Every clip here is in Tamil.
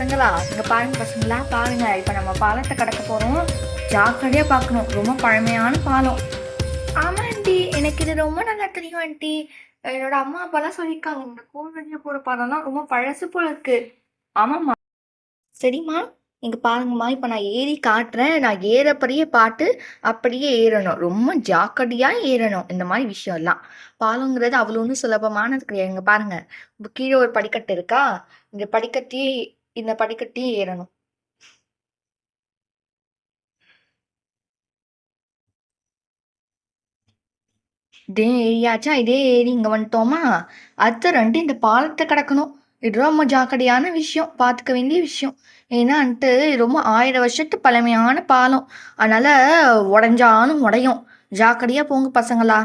பசங்களா? இங்கே பாருங்க பசங்களா பாருங்க. இப்போ நம்ம பாலத்தை கடக்க போகிறோம் ஜாக்கிரதையாக பார்க்கணும். ரொம்ப பழமையான பாலம். ஆமாம் ஆண்டி. எனக்கு இது ரொம்ப நல்லா தெரியும் ஆண்டி. என்னோட அம்மா அப்பாலாம் சொல்லியிருக்காங்க இந்த கோவில் போகிற பாலம்லாம் ரொம்ப பழசு போல இருக்கு. ஆமாம்மா. சரிம்மா. இங்கே பாருங்கம்மா. இப்போ நான் ஏறி காட்டுறேன். நான் ஏறப்படியே பாட்டு அப்படியே ஏறணும். ரொம்ப ஜாக்கிரதையாக ஏறணும். இந்த மாதிரி விஷயம்லாம். பாலங்கிறது அவ்வளோ ஒன்றும் சுலபமானது கிடையாது. இங்கே பாருங்க. கீழே ஒரு படிக்கட்டு இருக்கா? இந்த படிக்கட்டையே இந்த படிக்கட்டையே ஏறணும். இதே ஏரியாச்சா இதே ஏறி இங்க வந்துட்டோமா? அடுத்த ரெண்டு இந்த பாலத்தை கடக்கணும். இது ரொம்ப ஜாக்கிரதையான விஷயம். பார்த்துக்க வேண்டிய விஷயம். ஏன்னா வந்துட்டு ரொம்ப ஆயிரம் வருஷத்து பழமையான பாலம். அதனால உடஞ்சாலும் உடையும். ஜாக்கிரதையா போங்க பசங்களா.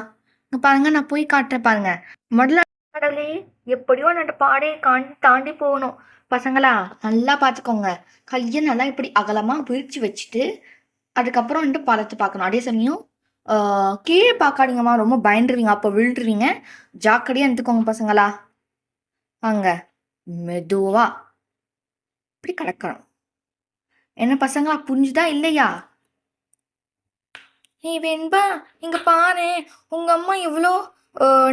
இங்கே பாருங்க நான் போய் காட்டுறேன் பாருங்க. முதல்ல கடலே எப்படியோ நான் பாடையை காண்டி தாண்டி போகணும். பசங்களா நல்லா பார்த்துக்கோங்க கையை நல்லா இப்படி அகலமாக விரிச்சு வச்சுட்டு அதுக்கப்புறம் வந்துட்டு பாலத்தை பார்க்கணும். அதே சமயம் கீழே பார்க்காதீங்கம்மா. ரொம்ப பயந்துருவீங்க. அப்போ விழுந்துருவீங்க. ஜாக்கிரதையாக இருந்துக்கோங்க பசங்களா. வாங்க. மெதுவாக இப்படி கடக்கணும் என்ன பசங்களா புரிஞ்சுதா இல்லையா? நீ வெண்பா இங்க பாரு. உங்க அம்மா எவ்வளோ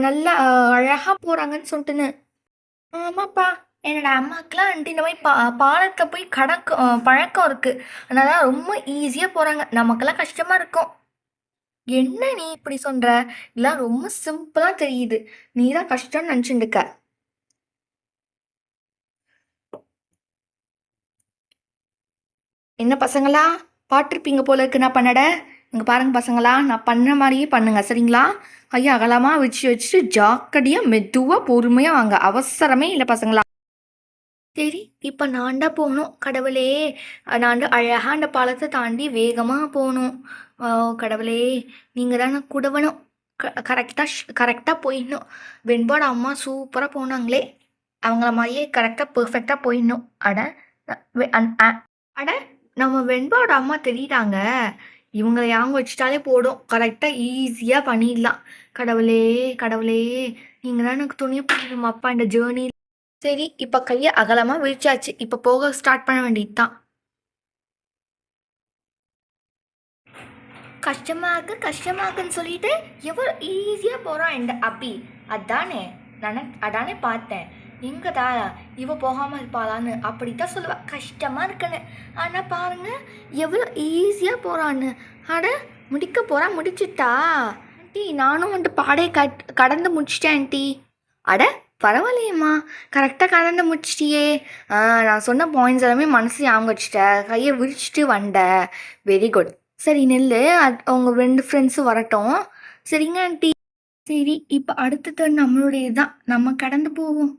நல்லா அழகாக அழகா போறாங்கன்னு சொல்லிட்டுன்னு. ஆமாப்பா. என்னோட அம்மாக்கெல்லாம் வந்துட்டு இந்த மாதிரி பா பாலத்தில் போய் கடக்கம் பழக்கம் இருக்கு. அதனால ரொம்ப ஈஸியாக போறாங்க. நமக்கெல்லாம் கஷ்டமா இருக்கும். என்ன நீ இப்படி சொல்ற? இதெல்லாம் ரொம்ப சிம்பிளாக தெரியுது. நீ தான் கஷ்டம்னு நினச்சிட்டு இருக்க. என்ன பசங்களா? பாட்டிருப்பீங்க போல இருக்கு. நான் பண்ணட? இங்கே பாருங்க பசங்களா. நான் பண்ண மாதிரியே பண்ணுங்க. சரிங்களா? ஐயா அகலமாக வச்சு வச்சுட்டு ஜாக்கடியாக மெதுவாக பொறுமையாக வாங்க. அவசரமே இல்லை பசங்களா. சரி இப்போ நான் தான் போகணும் கடவுளே. நான் அழகாக அழகா அந்த பாலத்தை தாண்டி வேகமாக போகணும் ஓ கடவுளே. நீங்கள் தான் நான் குடவணும் க கரெக்டாக கரெக்டாக போயிடணும். வெண்பாட அம்மா சூப்பராக போனாங்களே. அவங்கள மாதிரியே கரெக்டாக பர்ஃபெக்டாக போயிடணும். அட வெ- அட நம்ம வெண்பாவோட அம்மா தெரியுறாங்க. இவங்களை யாங்க வச்சுட்டாலே போடும் கரெக்டாக ஈஸியாக பண்ணிடலாம். கடவுளே கடவுளே. நீங்கள் தான் எனக்கு துணியை போடணும் இந்த ஜேர்னி சரி இப்போ கையை அகலமாக விரிச்சாச்சு. இப்போ போக ஸ்டார்ட் பண்ண வேண்டியது தான் கஷ்டமாக கஷ்டமாக்குன்னு சொல்லிட்டு எவ்வளோ ஈஸியாக போகிறான் இந்த அபி. அதானே நான் அதானே பார்த்தேன். எங்கதா இவ போகாமல் இருப்பாளான்னு அப்படித்தான் சொல்லுவாள் கஷ்டமாக இருக்குன்னு. ஆனால் பாருங்க எவ்வளோ ஈஸியாக போகிறான்னு அட முடிக்க போகிறா முடிச்சிட்டா. ஆண்டி நானும் வந்துட்டு பாடையை கட் கடந்து முடிச்சிட்டேன் ஆண்டி. அட பரவாயில்லையம்மா. கரெக்டாக கடந்து முடிச்சிட்டியே. நான் சொன்ன பாயிண்ட்ஸ் எல்லாமே மனசு ஞாபகம் வச்சுட்டேன் கையை விரிச்சிட்டு வந்த. வெரி குட் சரி நெல்லு. அது அவங்க ரெண்டு ஃப்ரெண்ட்ஸும் வரட்டும். சரிங்க ஆண்டி சரி இப்போ அடுத்தது நம்மளுடைய தான் நம்ம கடந்து போவோம்.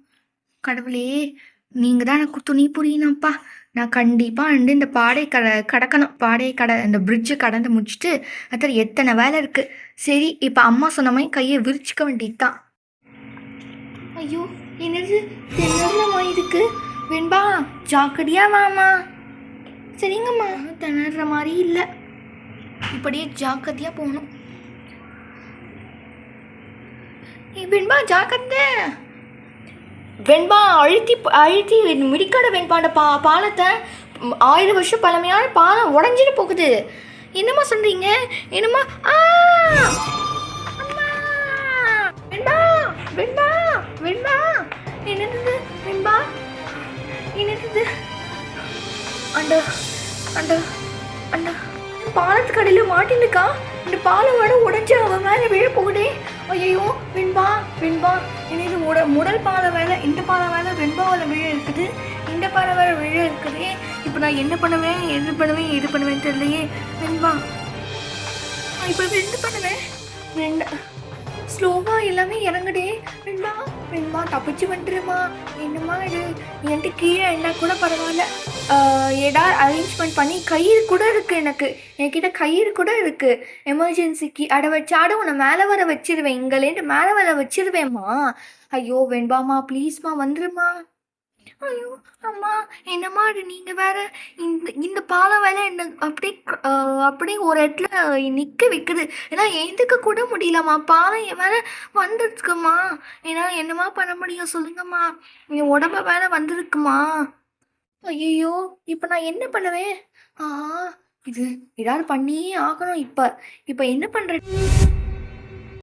கடவுளே நீங்கள் தான் எனக்கு துணி புரியணும்ப்பா. நான் கண்டிப்பாக வந்து இந்த பாடை கட கடக்கணும். பாடை கட இந்த பிரிட்ஜை கடந்து முடிச்சுட்டு அதில் எத்தனை வேலை இருக்குது சரி இப்போ அம்மா சொன்ன மாதிரி கையை விரிச்சிக்க வேண்டியது தான் ஐயோ என்னது? திணறமா இருக்கு. வெண்பா ஜாக்கடியா வாமா சரிங்கம்மா. திணற மாதிரி இல்லை. இப்படியே ஜாக்கிரதையாக போகணும். வெண்பா ஜாக்கிரதை. வெண்பா அழுத்தி அழுத்தி மிடிக்காத வெண்பாண்ட பா பாலத்தை ஆயிரம் வருஷம் பழமையான பாலம் உடஞ்சிட்டு போகுது. என்னம்மா சொல்கிறீங்க என்னம்மா? ஆ! வெண்பா வெண்பா! வெண்பா என்னது வெண்பா என்னது அண்டா அந்த அண்டா பாலத்துக்கு அடியில் மாட்டினுக்கா? இந்த பாலம் வட உடைஞ்சு அவன் மேலே விழ போகுதே ஐயோ வெண்பா வெண்பா என்னது முட முதல் பாதை வேலை இந்த பாதை வேலை வெண்பாவில் விழ இருக்குது. இந்த பாதை வேலை விழ இருக்குது. இப்போ நான் என்ன பண்ணுவேன்? எது பண்ணுவேன்? எது பண்ணுவேன் தெரியலையே. வெண்பா நான் இப்போ என்ன பண்ணுவேன்? ரெண்டு ஸ்லோவாக எல்லாமே இறங்குடே வெண்பா வெண்பா தப்பிச்சு வந்துடுமா என்னம்மா இது? என்கிட்ட கீழே என்ன கூட பரவாயில்ல. ஏடா அரேஞ்ச்மெண்ட் பண்ணி கயிறு கூட இருக்குது எனக்கு. என்கிட்ட கயிறு கூட இருக்குது எமர்ஜென்சிக்கு அட வச்சாடும் உன்னை மேலே வர வச்சிருவேன். இங்கலேருந்து மேலே வர வச்சிருவேம்மா ஐயோ வெண்பாம்மா ப்ளீஸ்மா வந்துருமா ஐயோ அம்மா என்னம்மா அது நீங்கள் வேற? இந்த இந்த பாலை வேலை என்ன அப்படியே அப்படி அப்படியே ஒரு இடத்துல நிற்க வைக்குது. ஏன்னா எழுந்துக்க கூட முடியலம்மா. பாலம் என் வந்துருக்குமா? ஏன்னா என்னம்மா பண்ண முடியும் சொல்லுங்கம்மா. என் உடம்ப வேலை வந்திருக்குமா? ஐயோ இப்போ நான் என்ன பண்ணுவேன்? ஆ இது ஏதாவது பண்ணியே ஆகணும் இப்போ. இப்போ என்ன பண்ணுறேன்